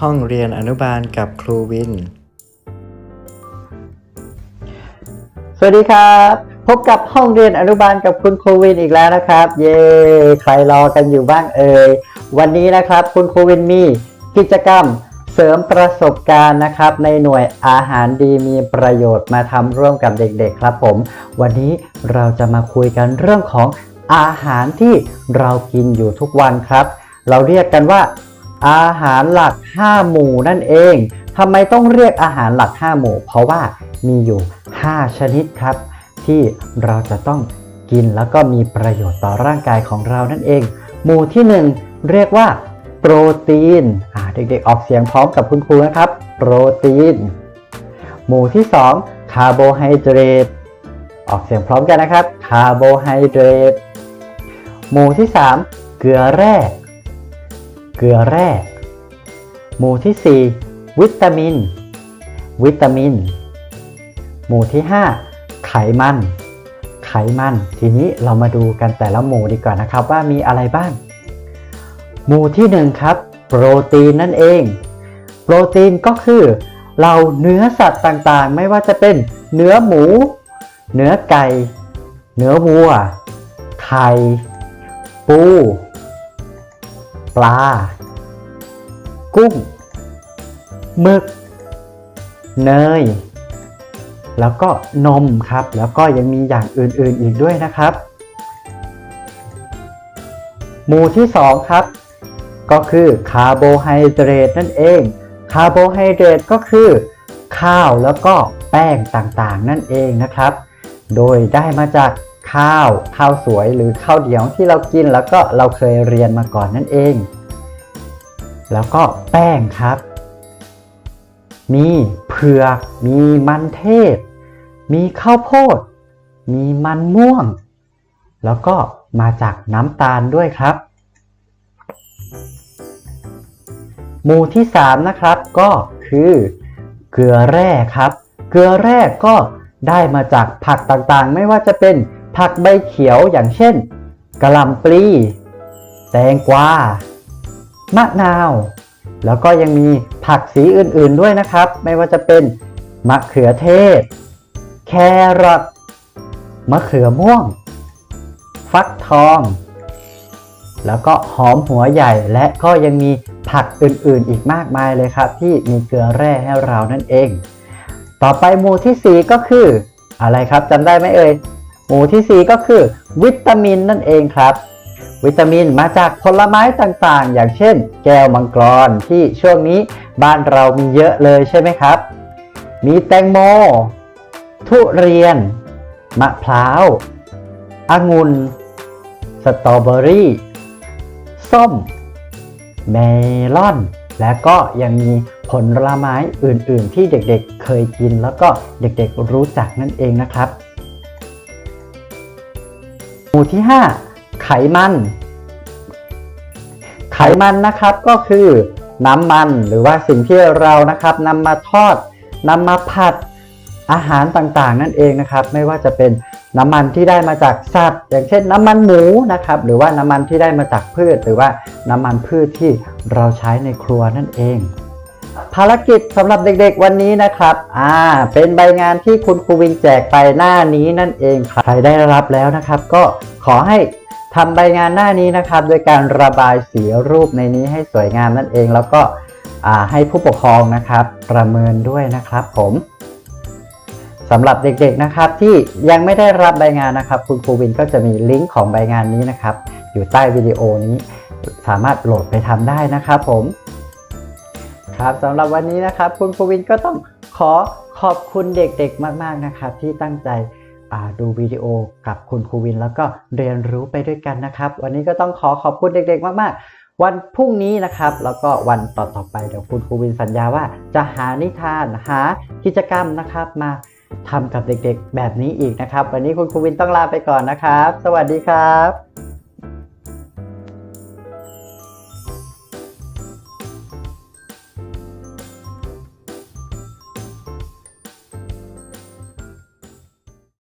ห้องเรียนอนุบาลกับครูวิน สวัสดีครับ พบกับห้องเรียนอนุบาลกับคุณครูวินอีกแล้วนะครับ เย้ใครรอกันอยู่บ้างเอ่ย วันนี้นะครับคุณครูวินมีกิจกรรมเสริมประสบการณ์นะครับ ในหน่วยอาหารดีมีประโยชน์มาทำร่วมกับเด็กๆครับผม วันนี้เราจะมาคุยกันเรื่องของ อาหารที่เรากินอยู่ทุกวันครับ เราเรียกกันว่า อาหารหลัก 5 หมู่นั่นเองทำไมต้องเรียกอาหารหลัก 5 หมู่ เพราะว่ามีอยู่ 5 ชนิดครับ ที่เราจะต้องกินแล้วก็มีประโยชน์ต่อร่างกายของเรานั่นเอง หมู่ที่ 1 เรียกว่าโปรตีนเด็กๆออกเสียงพร้อมกับคุณครูนะครับ โปรตีน หมู่ที่ 2 คาร์โบไฮเดรตออกเสียงพร้อมกันนะครับ คาร์โบไฮเดรต หมู่ที่ 3 เกลือแร่ เกลือแร่ หมู่ที่ 4 วิตามิน วิตามิน หมู่ที่ 5 ไขมัน ไขมัน ทีนี้เรามาดูกันแต่ละหมู่ดีกว่านะครับว่ามีอะไรบ้าง หมู่ที่ 1 ครับ โปรตีนนั่นเอง โปรตีนก็คือเราเนื้อสัตว์ต่างๆ ไม่ว่าจะเป็นเนื้อหมู เนื้อไก่ เนื้อวัว ไข่ ปู ปลา กุ้งหมึก เนย แล้วก็นมครับ แล้วก็ยังมีอย่างอื่นๆอีกด้วยนะครับ หมู่ที่ 2 ครับ ก็คือคาร์โบไฮเดรตนั่นเอง คาร์โบไฮเดรตก็คือ ข้าวแล้วก็แป้งต่างๆ นั่นเองนะครับ โดยได้มาจาก ข้าว ข้าวสวยหรือข้าวเดียวที่เรากินแล้วก็เราเคยเรียนมาก่อนนั่นเอง แล้วก็แป้งครับ มีเผือก มีมันเทศ มีข้าวโพด มีมันม่วง แล้วก็มาจากน้ำตาลด้วยครับ หมู่ที่ 3 นะครับก็คือเกลือแร่ครับ เกลือแร่ก็ได้มาจากผักต่างๆ ไม่ว่าจะเป็น ผักใบเขียวอย่างเช่นกะหล่ำปลี แตงกวา มะนาว แล้วก็ยังมีผักสีอื่นๆด้วยนะครับ ไม่ว่าจะเป็นมะเขือเทศ แครอท มะเขือม่วง ฟักทอง แล้วก็หอมหัวใหญ่และก็ยังมีผักอื่นๆ อีกมากมายเลยครับ ที่มีเกลือแร่ให้เรานั่นเอง ต่อไปหมู่ที่ 4 ก็คือ อะไรครับจำได้ไหมเอ่ย หมู่ที่ 4 ก็คือ วิตามินนั่นเองครับ วิตามินมาจากผลไม้ต่างๆ อย่างเช่น แก้วมังกรที่ช่วงนี้บ้านเรามีเยอะเลยใช่ไหมครับ มีแตงโม ทุเรียน มะพร้าวองุ่นสตรอเบอรี่ ส้ม เมลอน และก็ยังมีผลไม้อื่นๆ ที่เด็กๆ เคยกินแล้วก็เด็กๆรู้จักนั่นเองนะครับ หมู่ที่ 5 ไขมัน ไขมันนะครับก็คือน้ำมันหรือว่าสิ่งที่เรานะครับนำมาทอดนำมาผัดอาหารต่างๆ นั่นเองนะครับ ไม่ว่าจะเป็นน้ำมันที่ได้มาจากสัตว์ อย่างเช่นน้ำมันหมูนะครับ หรือว่าน้ำมันที่ได้มาจากพืช หรือว่าน้ำมันพืชที่เราใช้ในครัวนั่นเอง ภารกิจสำหรับเด็กๆวันนี้นะครับ อ่า เป็นใบงานที่คุณครูวินแจกไปหน้านี้นั่นเองครับใครได้รับแล้วนะครับ ก็ขอให้ทำใบงานหน้านี้นะครับ โดยการระบายสีรูปในนี้ให้สวยงามนั่นเอง แล้วก็อ่าให้ผู้ปกครองนะครับ ประเมินด้วยนะครับ ผมสำหรับเด็กๆนะครับที่ยังไม่ได้รับใบงานนะครับ คุณครูวินก็จะมีลิงก์ของใบงานนี้นะครับ อยู่ใต้วิดีโอนี้ สามารถโหลดไปทำได้นะครับผม ครับสำหรับวันนี้นะครับคุณครูวินก็ต้องขอขอบคุณเด็กๆมากๆนะครับที่ตั้งใจดูวิดีโอกับคุณครูวิน แล้วก็เรียนรู้ไปด้วยกันนะครับ วันนี้ก็ต้องขอขอบคุณเด็ก ๆ มากๆ วันพรุ่งนี้นะครับ แล้วก็วันต่อๆไปเดี๋ยวคุณครูวินสัญญาว่า จะหานิทานหากิจกรรมนะครับ มาทำกับเด็กๆ แบบนี้อีกนะครับ วันนี้คุณครูวินต้องลาไปก่อนนะครับ สวัสดีครับ